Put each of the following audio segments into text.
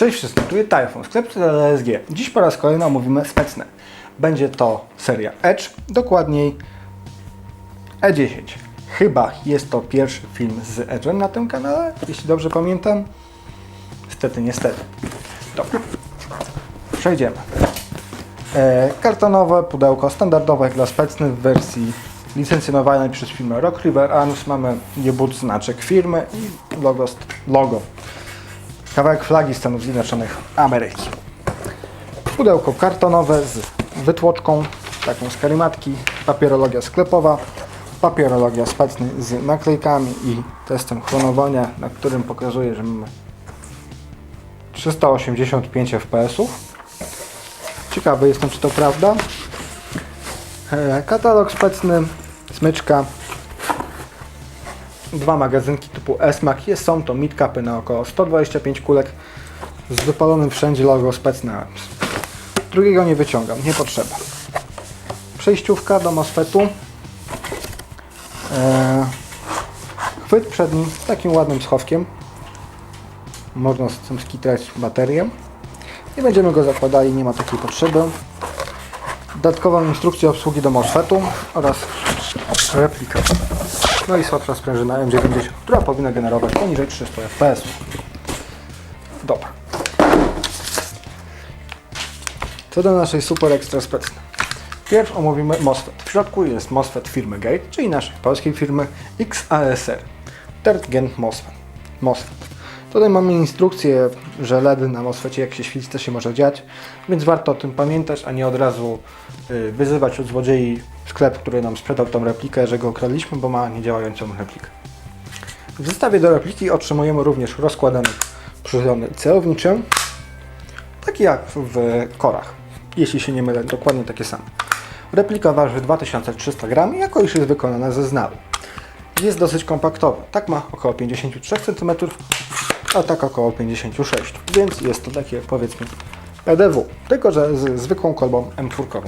Cześć wszystkim, tu jest Typhoon, sklep LSG. Dziś po raz kolejny omówimy specne. Będzie to seria Edge, dokładniej E10. Chyba jest to pierwszy film z Edge'em na tym kanale, jeśli dobrze pamiętam. Niestety, niestety. Dobra, przejdziemy. E, kartonowe pudełko standardowe jak dla specnych w wersji licencjonowanej przez firmę Rock River Arms. Mamy jebut znaczek firmy i logo, logo kawałek flagi Stanów Zjednoczonych Ameryki. Pudełko kartonowe z wytłoczką, taką z karimatki, papierologia sklepowa, papierologia specny z naklejkami i testem chronowania, na którym pokazuje, że mamy 385 fps-ów. Ciekawy jestem, czy to prawda. E, Katalog specny, smyczka, dwa magazynki typu S-Mac. Jest, są to midcapy na około 125 kulek z wypalonym wszędzie logo Arms. Drugiego nie wyciągam, nie potrzeba. Przejściówka do MOSFETu. Eee, chwyt przedni z takim ładnym schowkiem. Można z tym skitrać baterię. Nie będziemy go zakładali, nie ma takiej potrzeby. Dodatkową instrukcję obsługi do MOSFETu oraz replika. No i słabsza sprężyna M90, która powinna generować poniżej 300 fps. Dobra. Co do naszej super ekstra specny. Pierw omówimy MOSFET. W środku jest MOSFET firmy Gate, czyli naszej polskiej firmy XASR. Third Gen MOSFET. MOSFET. Tutaj mamy instrukcję, że LEDy na MOSFETie jak się świeci, to się może dziać, więc warto o tym pamiętać, a nie od razu y, wyzywać od złodziei sklep, który nam sprzedał tą replikę, że go okradliśmy, bo ma niedziałającą replikę. W zestawie do repliki otrzymujemy również rozkładany przychylony celowniczy, taki jak w korach, jeśli się nie mylę, dokładnie takie same. Replika waży 2300 gram i jako iż jest wykonana ze znalu. Jest dosyć kompaktowa, tak ma około 53 cm, a tak około 56, więc jest to takie powiedzmy PDW, tylko że z zwykłą kolbą M4.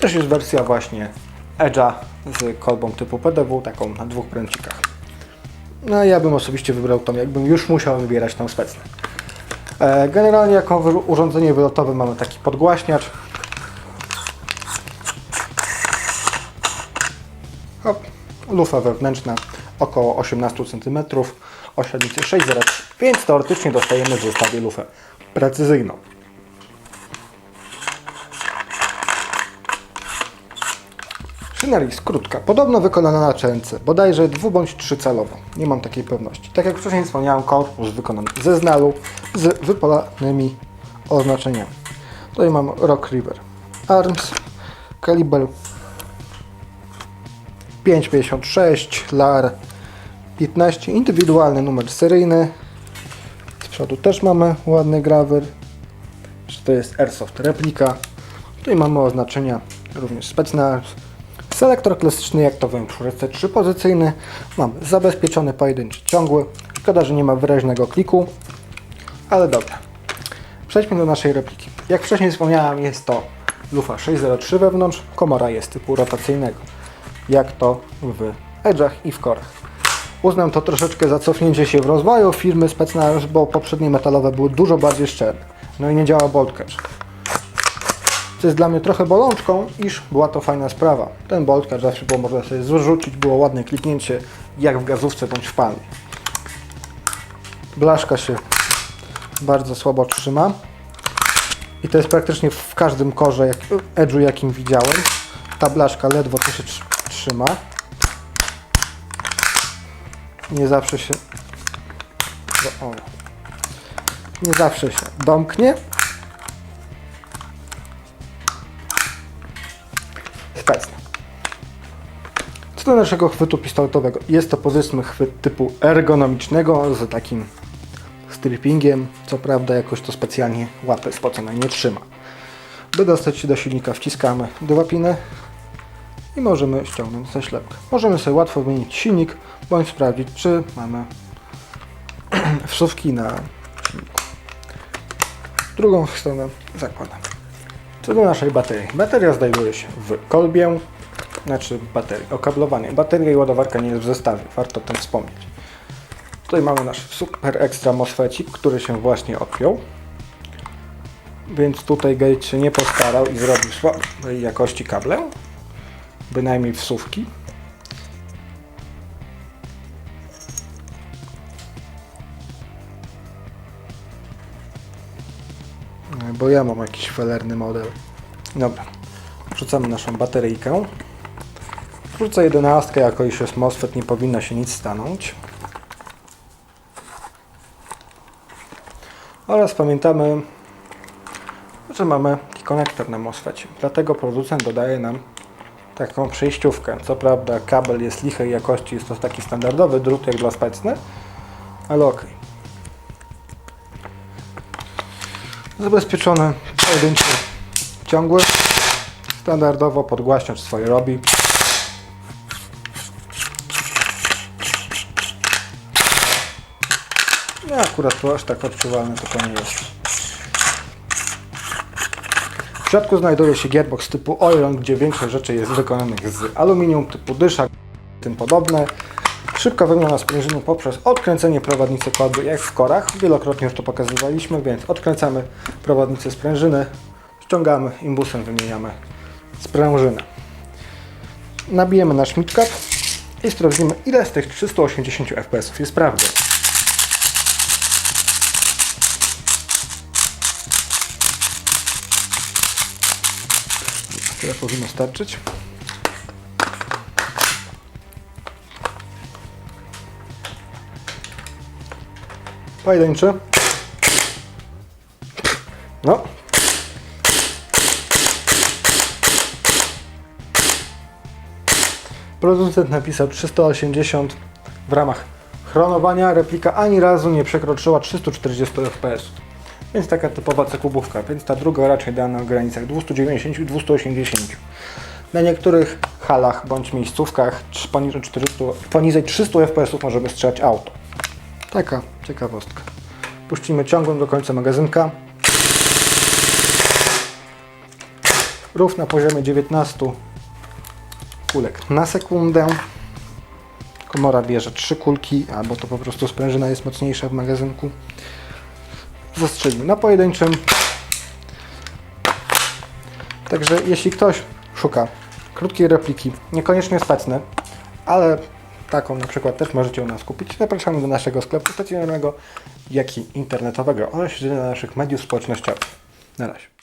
Też jest wersja właśnie Edge'a z kolbą typu PDW, taką na dwóch pręcikach. No ja bym osobiście wybrał tą, jakbym już musiał wybierać tą specnę. E, Generalnie jako urządzenie wylotowe mamy taki podgłaśniacz. Hop, lufa wewnętrzna około 18 cm o średnicy 6,03, więc teoretycznie dostajemy w zestawie lufę precyzyjną. Szyneris krótka, podobno wykonana na częce, bodajże dwu bądź trzycalowo. Nie mam takiej pewności. Tak jak wcześniej wspomniałem, korpus wykonany ze znalu z wypalanymi oznaczeniami. Tutaj mam Rock River Arms, kaliber 5,56, LAR 15, indywidualny numer seryjny. Z przodu też mamy ładny grawer, to jest Airsoft replika. Tutaj mamy oznaczenia również specne. Selektor klasyczny jak to w M4 trzypozycyjny. Mamy zabezpieczony pojedynczy ciągły. Szkoda, że nie ma wyraźnego kliku, ale dobra. Przejdźmy do naszej repliki. Jak wcześniej wspomniałem, jest to lufa 603 wewnątrz, komora jest typu rotacyjnego, jak to w Edge'ach i w korach. Uznam to troszeczkę za cofnięcie się w rozwoju firmy Specnaz, bo poprzednie metalowe były dużo bardziej szczelne. No i nie działa bolt catch. Co jest dla mnie trochę bolączką, iż była to fajna sprawa. Ten bolt catch zawsze było można sobie zrzucić, było ładne kliknięcie, jak w gazówce bądź w palnie. Blaszka się bardzo słabo trzyma. I to jest praktycznie w każdym korze, jak, jakim widziałem. Ta blaszka ledwo się tr- trzyma. Nie zawsze się... o. Nie zawsze się domknie. Do naszego chwytu pistoletowego. Jest to powiedzmy chwyt typu ergonomicznego z takim strippingiem. Co prawda jakoś to specjalnie łapy spoconej nie trzyma. By dostać się do silnika wciskamy dywapinę i możemy ściągnąć zaślepkę. Możemy sobie łatwo wymienić silnik bądź sprawdzić czy mamy wsówki na silniku. Drugą stronę zakładam. Co do naszej baterii. Bateria znajduje się w kolbie, znaczy baterii, okablowanie. Bateria i ładowarka nie jest w zestawie, warto o tym wspomnieć. Tutaj mamy nasz super ekstra MOSFECik, który się właśnie odpiął. Więc tutaj Gate się nie postarał i zrobił słabej jakości kable, bynajmniej wsówki. E, Bo ja mam jakiś felerny model. Dobra, wrzucamy naszą bateryjkę. Wrzucę 11, jako iż jest MOSFET, nie powinno się nic stanąć. Oraz pamiętamy, że mamy konektor na MOSFETie. Dlatego producent dodaje nam taką przejściówkę. Co prawda kabel jest lichej jakości, jest to taki standardowy drut jak dla specny, ale ok. Zabezpieczony pojedynczy ciągły. Standardowo podgłaśniacz swoje robi. No akurat to aż tak odczuwalne to, to nie jest. W środku znajduje się gearbox typu Oiron, gdzie większość rzeczy jest wykonanych z aluminium, typu dysza, tym podobne. Szybka wymiana sprężyny poprzez odkręcenie prowadnicy kładby jak w korach. Wielokrotnie już to pokazywaliśmy, więc odkręcamy prowadnicę sprężyny, ściągamy imbusem, wymieniamy sprężynę. Nabijemy nasz midcap i sprawdzimy ile z tych 380 fps jest prawdą. Tyle powinno starczyć. Pojedynczy. No. Producent napisał 380 w ramach chronowania. Replika ani razu nie przekroczyła 340 fps. Więc taka typowa cekubówka, więc ta druga raczej dana w granicach 290 i 280. Na niektórych halach bądź miejscówkach poniżej 400, poniżej 300 fps możemy strzelać auto. Taka ciekawostka. Puścimy ciągłym do końca magazynka. Rów na poziomie 19 kulek na sekundę. Komora bierze 3 kulki, albo to po prostu sprężyna jest mocniejsza w magazynku zastrzelimy na pojedynczym. Także jeśli ktoś szuka krótkiej repliki, niekoniecznie stacne, ale taką na przykład też możecie u nas kupić, zapraszamy do naszego sklepu stacjonarnego, jak i internetowego oraz do naszych mediów społecznościowych. Na razie.